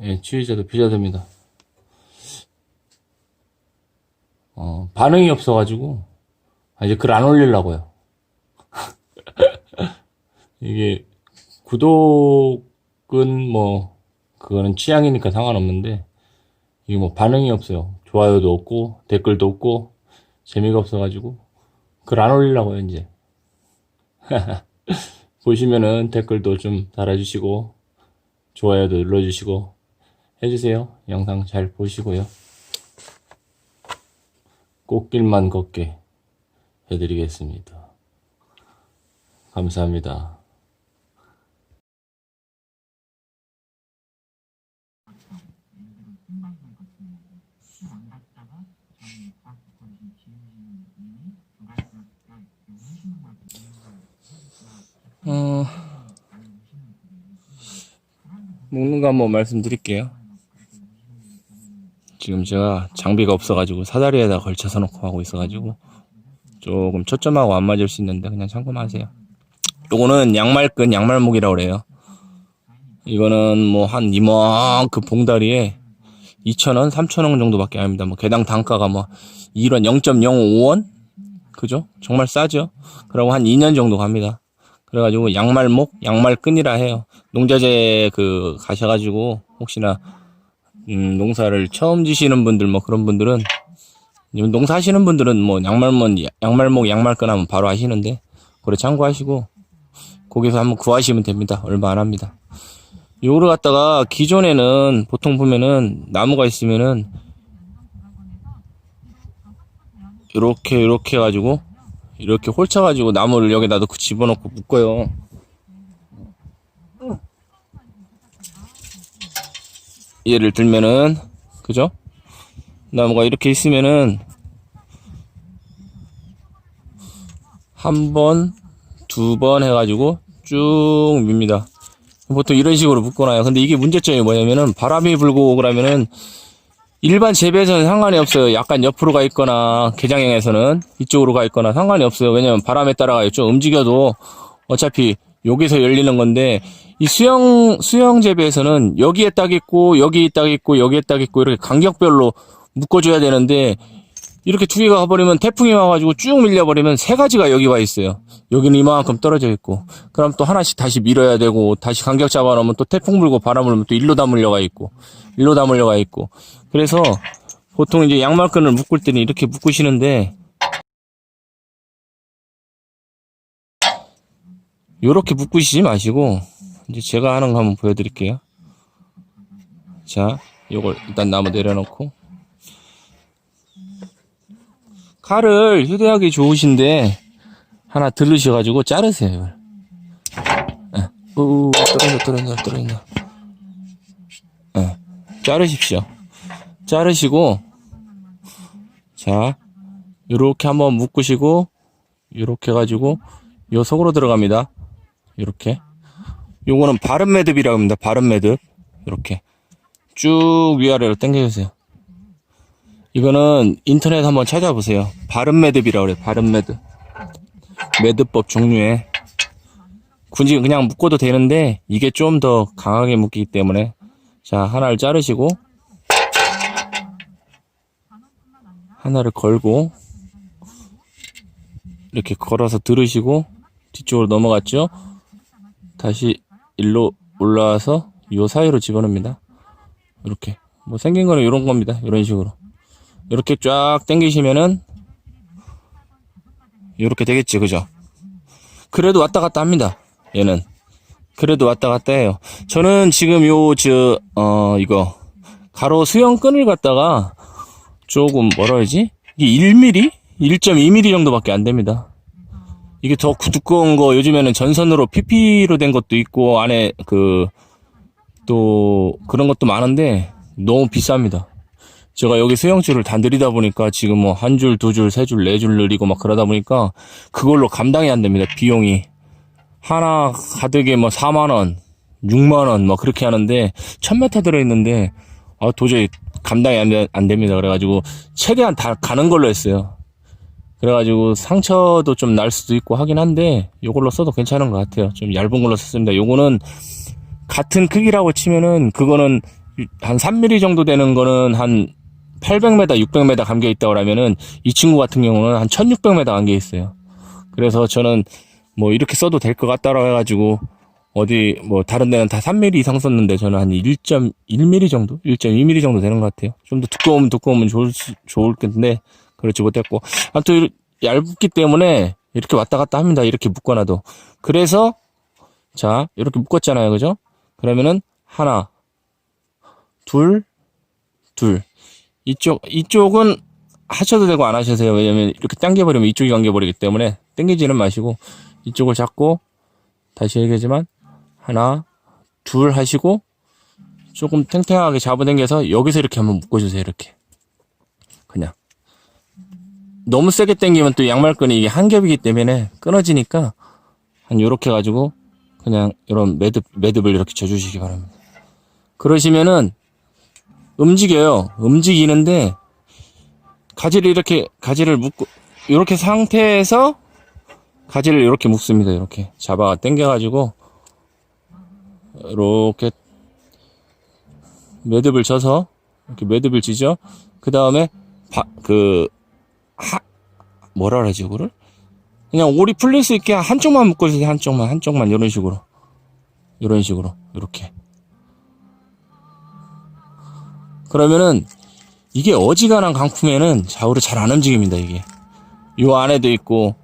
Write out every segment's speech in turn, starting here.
예, 치유제도 비자됩니다. 어, 반응이 없어가지고, 아, 이제 글 안 올리려고요. 이게, 구독은 뭐, 그거는 취향이니까 상관없는데, 이게 뭐 반응이 없어요. 좋아요도 없고, 댓글도 없고, 재미가 없어가지고, 글 안 올리려고요, 이제. 보시면은 댓글도 좀 달아주시고, 좋아요도 눌러주시고, 해주세요. 영상 잘 보시고요. 꽃길만 걷게 해드리겠습니다. 감사합니다. 어, 먹는 거 한번 말씀드릴게요. 지금 제가 장비가 없어가지고 사다리에다 걸쳐서 놓고 하고 있어가지고 조금 초점하고 안 맞을 수 있는데 그냥 참고하세요. 요거는 양말끈 양말목이라고 그래요. 이거는 뭐 한 이만큼 봉다리에 2,000원, 3,000원 정도밖에 안 합니다. 뭐 개당 단가가 뭐 1원 0.05원? 그죠? 정말 싸죠? 그리고 한 2년 정도 갑니다. 그래가지고 양말목, 양말끈이라 해요. 농자재 그 가셔가지고 혹시나 음, 농사를 처음 지시는 분들 뭐 그런 분들은 이건 농사 하시는 분들은 뭐 양말목, 양말목, 양말끈 하면 바로 하시는데 그래 참고하시고 거기서 한번 구하시면 됩니다. 얼마 안 합니다. 요거를 갖다가 기존에는 보통 보면은 나무가 있으면은 이렇게 이렇게 해가지고 이렇게 홀쳐가지고 나무를 여기다 넣고 집어넣고 묶어요. 예를 들면은 그죠? 나무가 이렇게 있으면은 한 번, 두 번 해가지고 쭉 밉니다. 보통 이런 식으로 묶어놔요. 근데 이게 문제점이 뭐냐면은 바람이 불고 그러면은 일반 재배에서는 상관이 없어요. 약간 옆으로 가 있거나 개장형에서는 이쪽으로 가 있거나 상관이 없어요. 왜냐면 바람에 따라가 좀 움직여도 어차피 여기서 열리는 건데 이 수영 수영 재배에서는 여기에 딱 있고 여기 딱 있고 여기에 딱 있고 이렇게 간격별로 묶어줘야 되는데 이렇게 두 개가 가버리면 태풍이 와가지고 쭉 밀려버리면 세 가지가 여기 와 있어요. 여기는 이만큼 떨어져 있고 그럼 또 하나씩 다시 밀어야 되고 다시 간격 잡아놓으면 또 태풍 불고 바람 불면 또 일로 다 물려가 있고 일로 다 물려가 있고 그래서 보통 이제 양말끈을 묶을 때는 이렇게 묶으시는데 요렇게 묶으시지 마시고 이제 제가 하는 거 한번 보여드릴게요. 자, 요걸 일단 나무 내려놓고 칼을 휴대하기 좋으신데 하나 들으셔가지고 자르세요. 우 떨어져 떨어져 떨어져. 예. 자르십시오. 자르시고 자 요렇게 한번 묶으시고 요렇게 해가지고 요 속으로 들어갑니다. 요렇게 요거는 바른 매듭이라고 합니다. 바른 매듭 요렇게 쭉 위아래로 당겨주세요. 이거는 인터넷 한번 찾아보세요. 바른 매듭이라고 그래요. 바른 매듭. 매듭법 종류에. 굳이 그냥 묶어도 되는데 이게 좀 더 강하게 묶이기 때문에 자 하나를 자르시고 하나를 걸고 이렇게 걸어서 들으시고 뒤쪽으로 넘어갔죠. 다시 일로 올라와서 요 사이로 집어넣습니다. 이렇게 뭐 생긴 거는 이런 겁니다. 이런 식으로 이렇게 쫙 당기시면은 이렇게 되겠지, 그죠? 그래도 왔다 갔다 합니다. 얘는 그래도 왔다 갔다 해요. 저는 지금 요 저 어 이거 가로 수영 끈을 갖다가 조금 뭐라 그러지? 이게 1mm, 1.2mm 정도밖에 안 됩니다. 이게 더 구- 두꺼운 거 요즘에는 전선으로 PP로 된 것도 있고 안에 그 또 그런 것도 많은데 너무 비쌉니다. 제가 여기 수영줄을 다 늘리다 보니까 지금 뭐 한 줄, 두 줄, 세 줄, 네 줄 늘리고 막 그러다 보니까 그걸로 감당이 안 됩니다. 비용이. 하나 가득에 뭐 4만원, 6만원 뭐 그렇게 하는데 1000m 들어있는데 아, 도저히 감당이 안, 되- 안 됩니다. 그래가지고 최대한 다 가는 걸로 했어요. 그래가지고 상처도 좀 날 수도 있고 하긴 한데 요걸로 써도 괜찮은 것 같아요. 좀 얇은 걸로 썼습니다. 요거는 같은 크기라고 치면은 그거는 한 3mm 정도 되는 거는 한 800m, 600m 감겨 있다고 하면은 이 친구 같은 경우는 한 1600m 감겨 있어요. 그래서 저는 뭐 이렇게 써도 될 것 같다라고 해가지고 어디 뭐 다른 데는 다 3mm 이상 썼는데 저는 한 1.1mm 정도, 1.2mm 정도 되는 것 같아요. 좀 더 두꺼우면 두꺼우면 좋을 수- 좋을 텐데 그렇지 못했고 아무튼 얇기 때문에 이렇게 왔다 갔다 합니다. 이렇게 묶어놔도 그래서 자 이렇게 묶었잖아요, 그죠? 그러면은 하나, 둘, 둘 이쪽 이쪽은 하셔도 되고 안 하셔도 돼요. 왜냐면 이렇게 당겨버리면 이쪽이 감겨버리기 때문에 당기지는 마시고 이쪽을 잡고 다시 얘기하지만 하나, 둘 하시고 조금 탱탱하게 잡아당겨서 여기서 이렇게 한번 묶어주세요. 이렇게 그냥 너무 세게 당기면 또 양말끈이 이게 한 겹이기 때문에 끊어지니까 한 요렇게 가지고 그냥 이런 매듭 매듭을 이렇게 쳐주시기 바랍니다. 그러시면은 움직여요. 움직이는데 가지를 이렇게 가지를 묶고 이렇게 상태에서 가지를 이렇게 묶습니다. 이렇게 잡아 당겨가지고 이렇게 매듭을 쳐서 이렇게 매듭을 지죠. 그 다음에 그 하, 뭐라 그러지 그거를 그냥 올이 풀릴 수 있게 한쪽만 묶어주세요. 한쪽만 한쪽만 이런 식으로 이런 식으로 이렇게 그러면은 이게 어지간한 강풍에는 좌우로 잘 안 움직입니다. 이게 요 안에도 있고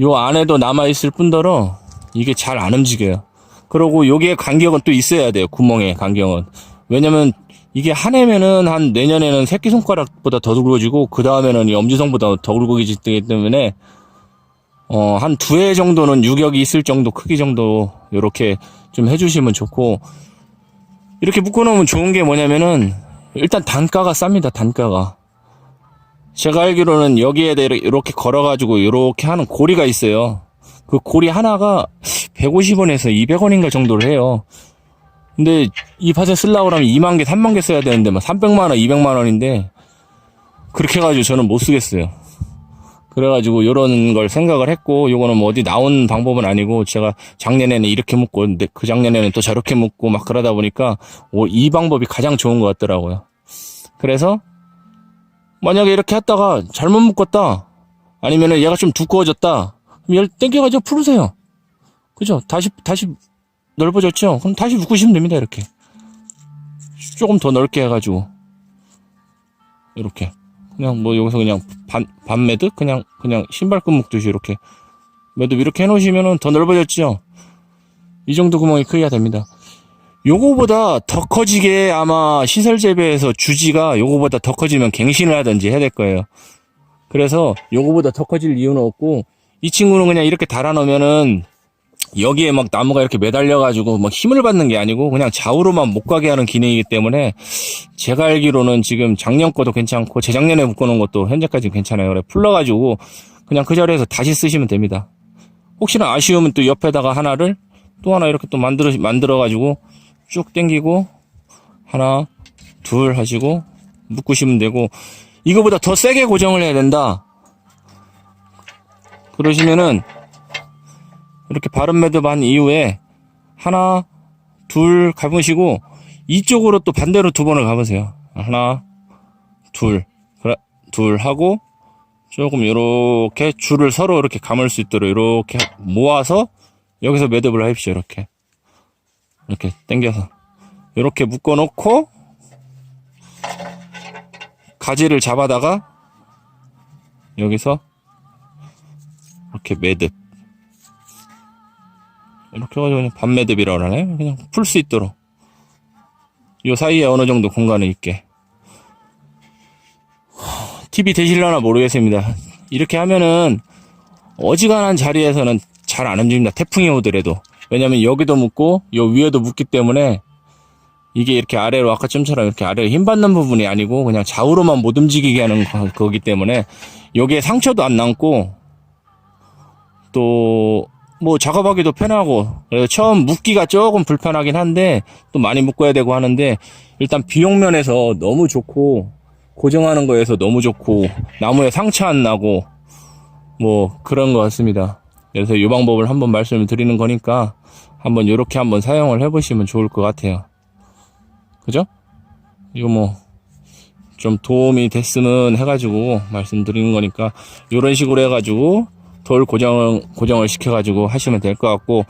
요 안에도 남아 있을 뿐더러 이게 잘 안 움직여요. 그리고 여기에 간격은 또 있어야 돼요. 구멍에 간격은. 왜냐면 이게 한 해면은 한 내년에는 새끼손가락보다 더 굵어지고 그 다음에는 이 엄지성보다 더 굵어지기 때문에 어, 한 두 해 정도는 유격이 있을 정도 크기 정도 이렇게 좀 해주시면 좋고 이렇게 묶어놓으면 좋은 게 뭐냐면은 일단 단가가 쌉니다. 단가가. 제가 알기로는 여기에 대해 이렇게 걸어가지고 이렇게 하는 고리가 있어요. 그 고리 하나가 150원에서 200원인가 정도를 해요. 근데 이 밭에 쓰려고 하면 2만 개, 3만 개 써야 되는데 막 300만 원, 200만 원인데 그렇게 해가지고 저는 못 쓰겠어요. 그래가지고 요런 걸 생각을 했고 요거는 뭐 어디 나온 방법은 아니고 제가 작년에는 이렇게 묶고 그 작년에는 또 저렇게 묶고 막 그러다 보니까 오, 이 방법이 가장 좋은 것 같더라고요. 그래서 만약에 이렇게 했다가 잘못 묶었다 아니면은 얘가 좀 두꺼워졌다 그럼 얘를 땡겨가지고 풀으세요. 그죠? 다시 다시 넓어졌죠? 그럼 다시 묶으시면 됩니다. 이렇게 조금 더 넓게 해가지고 이렇게 그냥 뭐 여기서 그냥 반, 반 매듭 그냥 그냥 신발끈 묶듯이 이렇게 매듭 이렇게 해놓으시면은 더 넓어졌죠. 이 정도 구멍이 크기가 됩니다. 요거보다 더 커지게 아마 시설 재배에서 주지가 요거보다 더 커지면 갱신을 하든지 해야 될 거예요. 그래서 요거보다 더 커질 이유는 없고 이 친구는 그냥 이렇게 달아 놓으면은 여기에 막 나무가 이렇게 매달려가지고 막 힘을 받는 게 아니고 그냥 좌우로만 못 가게 하는 기능이기 때문에 제가 알기로는 지금 작년 거도 괜찮고 재작년에 묶어놓은 것도 현재까지 괜찮아요. 그래 풀러가지고 그냥 그 자리에서 다시 쓰시면 됩니다. 혹시나 아쉬우면 또 옆에다가 하나를 또 하나 이렇게 또 만들어 만들어가지고 쭉 당기고 하나 둘 하시고 묶으시면 되고 이거보다 더 세게 고정을 해야 된다. 그러시면은 이렇게 바른 매듭 한 이후에 하나, 둘 가보시고 이쪽으로 또 반대로 두 번을 가보세요. 하나, 둘, 그래, 둘 하고 조금 이렇게 줄을 서로 이렇게 감을 수 있도록 이렇게 모아서 여기서 매듭을 하십시오. 이렇게 이렇게 당겨서 이렇게 묶어놓고 가지를 잡아다가 여기서 이렇게 매듭 이렇게 해가지고 그냥 반매듭이라고 그러네. 그냥 풀 수 있도록. 요 사이에 어느 정도 공간이 있게. TV 되실려나 모르겠습니다. 이렇게 하면은 어지간한 자리에서는 잘 안 움직입니다. 태풍이 오더라도. 왜냐면 여기도 묶고 요 위에도 묶기 때문에 이게 이렇게 아래로 아까쯤처럼 이렇게 아래로 힘 받는 부분이 아니고 그냥 좌우로만 못 움직이게 하는 거- 거기 때문에 여기에 상처도 안 남고 또 뭐 작업하기도 편하고 처음 묶기가 조금 불편하긴 한데 또 많이 묶어야 되고 하는데 일단 비용 면에서 너무 좋고 고정하는 거에서 너무 좋고 나무에 상처 안 나고 뭐 그런 것 같습니다. 그래서 이 방법을 한번 말씀을 드리는 거니까 한번 이렇게 한번 사용을 해보시면 좋을 것 같아요. 그죠? 이거 뭐, 좀 도움이 됐으면 해가지고 말씀드리는 거니까, 이런 식으로 해가지고, 돌 고정, 고정을 시켜가지고 하시면 될 것 같고,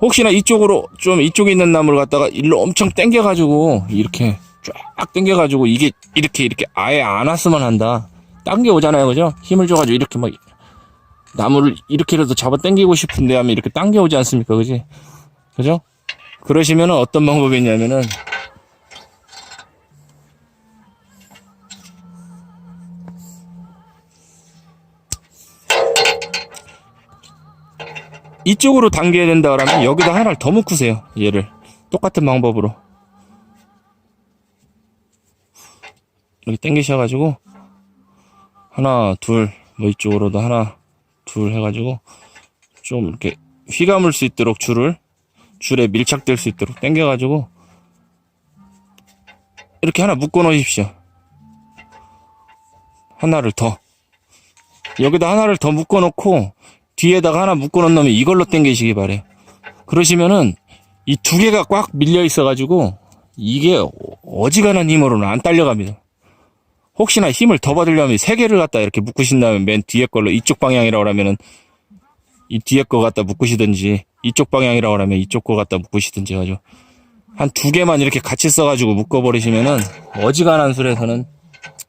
혹시나 이쪽으로, 좀 이쪽에 있는 나무를 갖다가 일로 엄청 당겨가지고, 이렇게 쫙 당겨가지고, 이게 이렇게, 이렇게 아예 안 왔으면 한다. 당겨오잖아요, 그죠? 힘을 줘가지고 이렇게 막, 나무를 이렇게라도 잡아 당기고 싶은데 하면 이렇게 당겨오지 않습니까, 그지? 그죠? 그러시면은 어떤 방법이 있냐면은, 이쪽으로 당겨야 된다 그러면 여기다 하나를 더 묶으세요. 얘를. 똑같은 방법으로. 이렇게 당기셔가지고, 하나, 둘, 뭐 이쪽으로도 하나, 둘 해가지고, 좀 이렇게 휘감을 수 있도록 줄을, 줄에 밀착될 수 있도록 당겨가지고, 이렇게 하나 묶어 놓으십시오. 하나를 더. 여기다 하나를 더 묶어 놓고, 뒤에다가 하나 묶어 놓으면 이걸로 당기시기 바래요. 그러시면은 이 두 개가 꽉 밀려 있어가지고 이게 어지간한 힘으로는 안 딸려갑니다. 혹시나 힘을 더 받으려면 세 개를 갖다 이렇게 묶으신 다음에 맨 뒤에 걸로 이쪽 방향이라고 하면은 이 뒤에 거 갖다 묶으시든지 이쪽 방향이라고 하면 이쪽 거 갖다 묶으시든지 해가지고 한 두 개만 이렇게 같이 써가지고 묶어버리시면은 어지간한 술에서는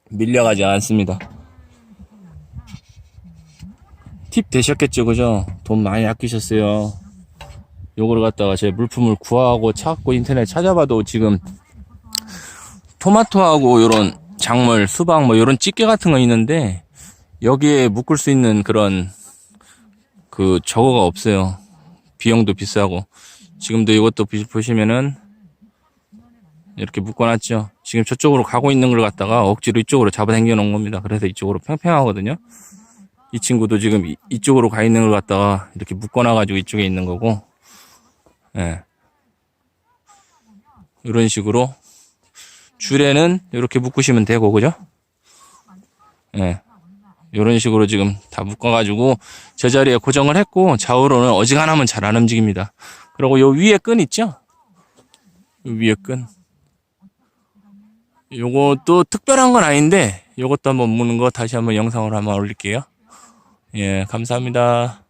밀려가지 않습니다. 팁 되셨겠죠, 그죠? 돈 많이 아끼셨어요. 요거를 갖다가 제 물품을 구하고 찾고 인터넷 찾아봐도 지금 토마토하고 요런 작물, 수박 뭐 요런 찌개 같은 거 있는데 여기에 묶을 수 있는 그런 그 저거가 없어요. 비용도 비싸고 지금도 이것도 비- 보시면은 이렇게 묶어놨죠. 지금 저쪽으로 가고 있는 걸 갖다가 억지로 이쪽으로 잡아당겨 놓은 겁니다. 그래서 이쪽으로 팽팽하거든요. 이 친구도 지금 이- 이쪽으로 가 있는 걸 갖다가 이렇게 묶어놔가지고 이쪽에 있는 거고, 예. 이런 식으로 줄에는 이렇게 묶으시면 되고, 그죠? 예. 이런 식으로 지금 다 묶어가지고 제자리에 고정을 했고, 좌우로는 어지간하면 잘 안 움직입니다. 그리고 요 위에 끈 있죠? 요 위에 끈. 요것도 특별한 건 아닌데, 요것도 한번 무는 거 다시 한번 영상으로 한번 올릴게요. 예, 감사합니다.